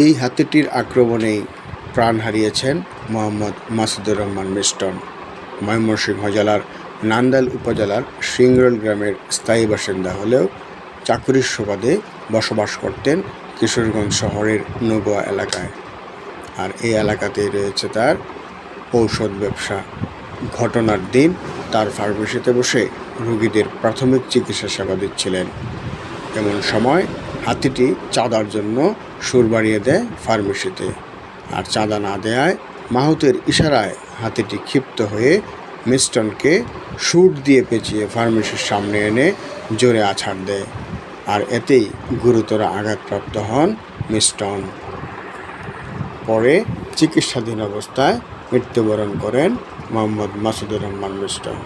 এই হাতিটির আক্রমণেই প্রাণ হারিয়েছেন মোহাম্মদ মাসুদুর রহমান মিস্টন ময়মনসিংহ জেলার নান্দাইল উপজেলার সিংরল গ্রামের স্থায়ী বাসিন্দা হলেও চাকুরির সুবাদে বসবাস করতেন কিশোরগঞ্জ শহরের নগোয়া এলাকায়। আর এই এলাকাতেই রয়েছে তার ঔষধ ব্যবসা। ঘটনার দিন তার ফার্মেসিতে বসে রোগীদের প্রাথমিক চিকিৎসা সেবা দিচ্ছিলেন। এমন সময় হাতিটি চাঁদার জন্য সুর বাড়িয়ে দেয় ফার্মেসিতে। আর চাঁদা না দেয়ায় মাহুতের ইশারায় হাতিটি ক্ষিপ্ত হয়ে মিস্টনকে সুট দিয়ে পেঁচিয়ে ফার্মেসির সামনে এনে জোরে আছাড় দেয়। আর এতেই গুরুতর আঘাতপ্রাপ্ত হন মিস্টন। পরে চিকিৎসাধীন অবস্থায় মৃত্যুবরণ করেন মোহাম্মদ মাসুদুর রহমান মিস্টন।